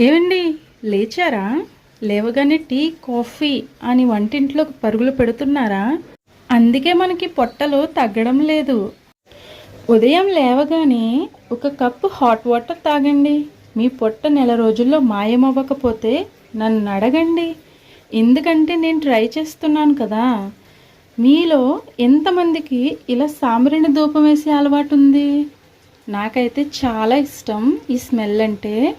ఏమండి లేచారా? లేవగానే tea coffee అని వంటింట్లోకి పరుగులు పెడుతున్నారా? అందుకే మనకి పొట్టలు తగ్గడం లేదు. ఉదయం లేవగానే ఒక కప్పు హాట్ వాటర్ తాగండి. మీ పొట్ట నెల రోజుల్లో మాయమవ్వకపోతే నన్ను అడగండి. ఎందుకంటే నేను ట్రై చేస్తున్నాను కదా. మీలో ఎంతమందికి ఇలా సాంబ్రాణి ధూపం వేసే అలవాటు ఉంది? నాకైతే చాలా ఇష్టం ఈ స్మెల్ అంటే.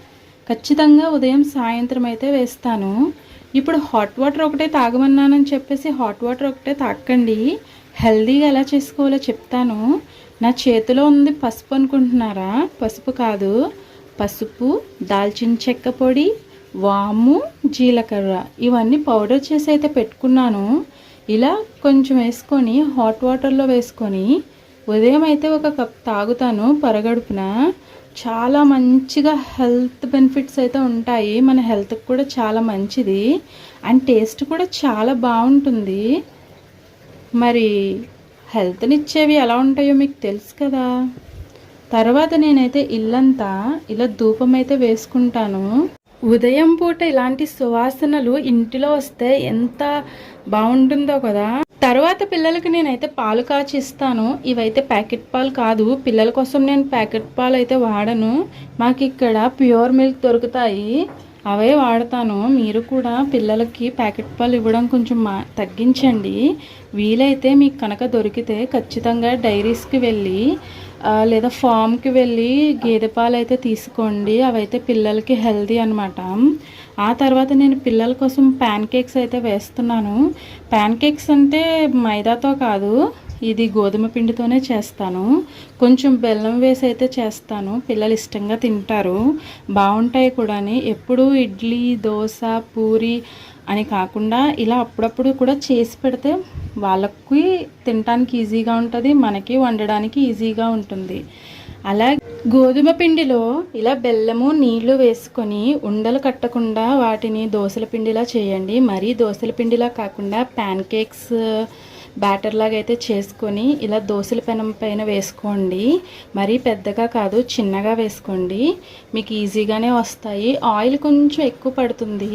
ఖచ్చితంగా ఉదయం సాయంత్రం అయితే వేస్తాను. ఇప్పుడు హాట్ వాటర్ ఒకటే తాగమన్నానని చెప్పేసి హాట్ వాటర్ ఒకటే తాకండి హెల్దీగా ఎలా చేసుకోవాలో చెప్తాను. నా చేతిలో ఉంది పసుపు అనుకుంటున్నారా? పసుపు కాదు. పసుపు దాల్చిన చెక్క పొడి వాము జీలకర్ర ఇవన్నీ పౌడర్ చేసి అయితే పెట్టుకున్నాను. ఇలా కొంచెం వేసుకొని హాట్ వాటర్లో వేసుకొని ఉదయం అయితే ఒక కప్ తాగుతాను పరగడుపున. చాలా మంచిగా హెల్త్ బెనిఫిట్స్ అయితే ఉంటాయి. మన హెల్త్కి కూడా చాలా మంచిది. అండ్ టేస్ట్ కూడా చాలా బాగుంటుంది. మరి హెల్త్నిచ్చేవి ఎలా ఉంటాయో మీకు తెలుసు కదా. తర్వాత నేనైతే ఇల్లంతా ఇలా ధూపం అయితే వేసుకుంటాను. ఉదయం పూట ఇలాంటి సువాసనలు ఇంటిలో వస్తే ఎంత బాగుంటుందో కదా. తర్వాత పిల్లలకి నేనైతే పాలు కాచి ఇస్తాను ఇవైతే ప్యాకెట్ పాలు కాదు. పిల్లల కోసం నేను ప్యాకెట్ పాలు అయితే వాడను. మాకు ఇక్కడ ప్యూర్ మిల్క్ దొరుకుతాయి. అవే వాడతాను. మీరు కూడా పిల్లలకి ప్యాకెట్ పాలు ఇవ్వడం కొంచెం మా తగ్గించండి. వీలైతే మీకు కనుక దొరికితే ఖచ్చితంగా డైరీస్కి వెళ్ళి లేదా ఫామ్కి వెళ్ళి గేదె పాలు అయితే తీసుకోండి అవైతే పిల్లలకి హెల్దీ అనమాట ఆ తర్వాత నేను పిల్లల కోసం ప్యాన్ కేక్స్ అయితే వేస్తున్నాను. ప్యాన్ కేక్స్ అంటే మైదాతో కాదు ఇది గోధుమ పిండితోనే చేస్తాను. కొంచెం బెల్లం వేసి అయితే చేస్తాను పిల్లలు ఇష్టంగా తింటారు. బాగుంటాయి కూడా ఎప్పుడూ ఇడ్లీ దోశ పూరి అని కాకుండా ఇలా అప్పుడప్పుడు కూడా చేసి పెడితే వాళ్ళకి తినడానికి ఈజీగా ఉంటుంది మనకి వండడానికి ఈజీగా ఉంటుంది. అలా గోధుమ పిండిలో ఇలా బెల్లము నీళ్ళు వేసుకొని ఉండలు కట్టకుండా వాటిని దోసల పిండిలా చేయండి. మరీ దోసల పిండిలా కాకుండా ప్యాన్ కేక్స్ బ్యాటర్ లాగా అయితే చేసుకొని ఇలా దోసల పెనం పైన వేసుకోండి. మరీ పెద్దగా కాదు చిన్నగా వేసుకోండి. మీకు ఈజీగానే వస్తాయి. ఆయిల్ కొంచెం ఎక్కువ పడుతుంది.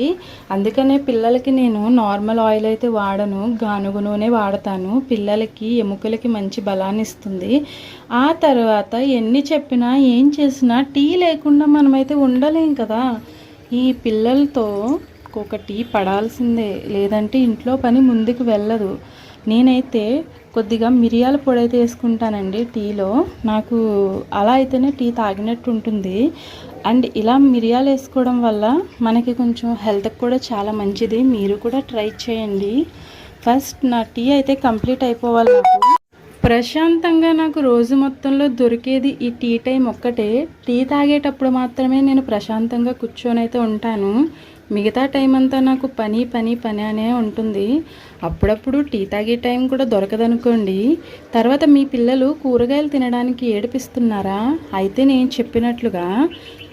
అందుకనే పిల్లలకి నేను నార్మల్ ఆయిల్ అయితే వాడను. గానుగు నూనె వాడతాను. పిల్లలకి ఎముకలకి మంచి బలాన్ని ఇస్తుంది ఆ తర్వాత ఎన్ని చెప్పినా ఏం చేసినా టీ లేకుండా మనమైతే ఉండలేం కదా. ఈ పిల్లలతో ఒక టీ పడాల్సిందే. లేదంటే ఇంట్లో పని ముందుకు వెళ్ళదు. నేనైతే కొద్దిగా మిరియాల పొడి అయితే వేసుకుంటానండి టీలో. నాకు అలా అయితేనే టీ తాగినట్టు ఉంటుంది. అండ్ ఇలా మిరియాలు వేసుకోవడం వల్ల మనకి కొంచెం హెల్త్కి కూడా చాలా మంచిది. మీరు కూడా ట్రై చేయండి. ఫస్ట్ నా టీ అయితే కంప్లీట్ అయిపోవాలి నాకు. ప్రశాంతంగా నాకు రోజు మొత్తంలో దొరికేది ఈ టీ టైం ఒక్కటే. టీ తాగేటప్పుడు మాత్రమే నేను ప్రశాంతంగా కూర్చొని అయితే ఉంటాను. మిగతా టైం అంతా నాకు పని పని పని అనే ఉంటుంది. అప్పుడప్పుడు టీ తాగే టైం కూడా దొరకదనుకోండి. తర్వాత మీ పిల్లలు కూరగాయలు తినడానికి ఏడిపిస్తున్నారా? అయితే నేను చెప్పినట్లుగా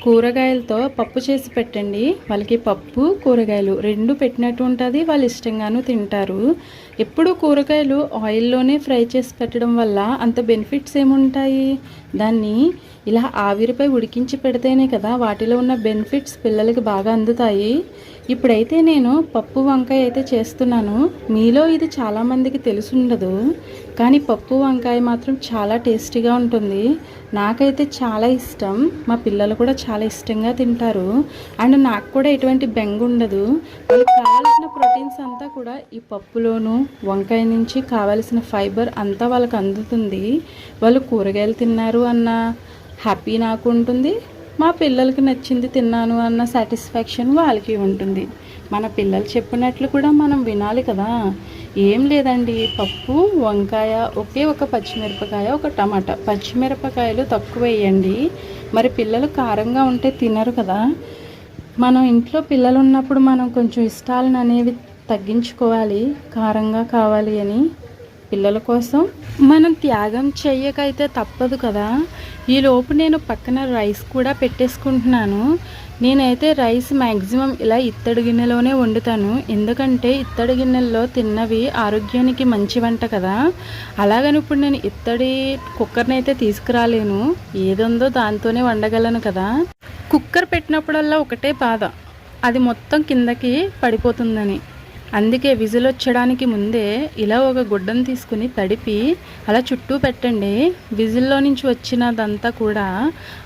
కూరగాయలతో పప్పు చేసి పెట్టండి. వాళ్ళకి పప్పు కూరగాయలు రెండు పెట్టినట్టు ఉంటుంది. వాళ్ళు ఇష్టంగాను తింటారు. ఎప్పుడు కూరగాయలు ఆయిల్లోనే ఫ్రై చేసి పెట్టడం వల్ల అంత బెనిఫిట్స్ ఏముంటాయి? దాన్ని ఇలా ఆవిరిపై ఉడికించి పెడితేనే కదా వాటిలో ఉన్న బెనిఫిట్స్ పిల్లలకి బాగా అందుతాయి. ఇప్పుడైతే నేను పప్పు వంకాయ అయితే చేస్తున్నాను. మీలో ఇది చాలామందికి తెలుసుండదు. కానీ పప్పు వంకాయ మాత్రం చాలా టేస్టీగా ఉంటుంది. నాకైతే చాలా ఇష్టం. మా పిల్లలు కూడా చాలా ఇష్టంగా తింటారు. అండ్ నాకు కూడా ఎటువంటి బెంగ ఉండదు. వాళ్ళకి కావాల్సిన ప్రోటీన్స్ అంతా కూడా ఈ పప్పులోను వంకాయ నుంచి కావాల్సిన ఫైబర్ అంతా వాళ్ళకి అందుతుంది. వాళ్ళు కూరగాయలు తిన్నారు అన్న హ్యాపీ నాకు ఉంటుంది మా పిల్లలకి నచ్చింది తిన్నాను అన్న సాటిస్ఫాక్షన్ వాళ్ళకి ఉంటుంది. మన పిల్లలు చెప్పినట్లు కూడా మనం వినాలి కదా. ఏం లేదండి పప్పు వంకాయ ఒకే ఒక పచ్చిమిరపకాయ ఒక టమాటా. పచ్చిమిరపకాయలు తక్కువ వేయండి మరి పిల్లలు కారంగా ఉంటే తినరు కదా. మనం ఇంట్లో పిల్లలు ఉన్నప్పుడు మనం కొంచెం ఇష్టాలను అనేవి తగ్గించుకోవాలి. కారంగా కావాలి అని. పిల్లల కోసం? మనం త్యాగం చెయ్యకైతే తప్పదు కదా. ఈ లోపు నేను పక్కన రైస్ కూడా పెట్టేసుకుంటున్నాను. నేనైతే రైస్ మ్యాక్సిమం ఇలా ఇత్తడి గిన్నెలోనే వండుతాను. ఎందుకంటే ఇత్తడి గిన్నెల్లో తిన్నవి ఆరోగ్యానికి మంచి వంట కదా. అలాగని ఇప్పుడు నేను ఇత్తడి కుక్కర్ని అయితే తీసుకురాలేను. ఏదుందో దాంతోనే వండగలను కదా. కుక్కర్ పెట్టినప్పుడల్లా ఒకటే బాధ. అది మొత్తం కిందకి పడిపోతుందని. అందుకే విజిల్ వచ్చడానికి ముందే ఇలా ఒక గుడ్డను తీసుకుని తడిపి అలా చుట్టూ పెట్టండి. విజిల్లో నుంచి వచ్చినదంతా కూడా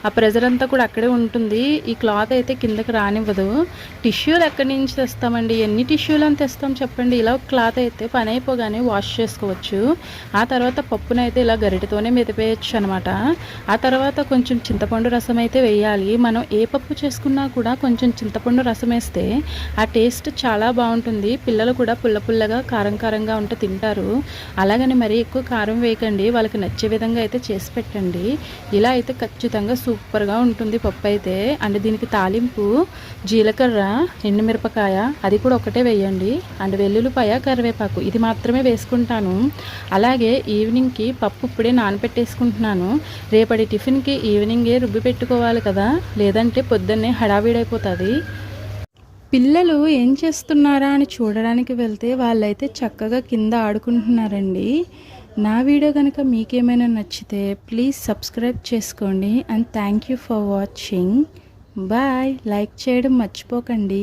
ఆ ప్రెజర్ అంతా కూడా అక్కడే ఉంటుంది. ఈ క్లాత్ అయితే కిందకి రానివ్వదు. టిష్యూలు ఎక్కడి నుంచి తెస్తామండి? ఎన్ని టిష్యూలు అని తెస్తాం చెప్పండి? ఇలా ఒక క్లాత్ అయితే పని అయిపోగానే వాష్ చేసుకోవచ్చు. ఆ తర్వాత పప్పునైతే ఇలా గరిటతోనే మెదిపేయచ్చు అనమాట ఆ తర్వాత కొంచెం చింతపండు రసం అయితే వేయాలి. మనం ఏ పప్పు చేసుకున్నా కూడా కొంచెం చింతపండు రసం వేస్తే ఆ టేస్ట్ చాలా బాగుంటుంది. పిల్లలు కూడా పుల్ల పుల్లగా కారం కారంగా ఉంటే తింటారు. అలాగని మరీ ఎక్కువ కారం వేయకండి. వాళ్ళకి నచ్చే విధంగా అయితే చేసి పెట్టండి. ఇలా అయితే ఖచ్చితంగా సూపర్గా ఉంటుంది పప్పు అయితే. అండ్ దీనికి తాలింపు జీలకర్ర ఎండుమిరపకాయ అది కూడా ఒకటే వేయండి. అండ్ వెల్లుల్లిపాయ కరివేపాకు ఇది మాత్రమే వేసుకుంటాను. అలాగే ఈవినింగ్కి పప్పు ఇప్పుడే నానపెట్టేసుకుంటున్నాను. రేపటి టిఫిన్కి ఈవినింగే రుబ్బి పెట్టుకోవాలి కదా. లేదంటే పొద్దున్నే హడావిడైపోతుంది. పిల్లలు ఏం చేస్తున్నారా అని చూడడానికి వెళ్తే వాళ్ళైతే చక్కగా కింద ఆడుకుంటున్నారండి. నా వీడియో కనుక మీకేమైనా నచ్చితే ప్లీజ్ సబ్స్క్రైబ్ చేసుకోండి. And thank you for watching. Bye. Like చేయడం మర్చిపోకండి.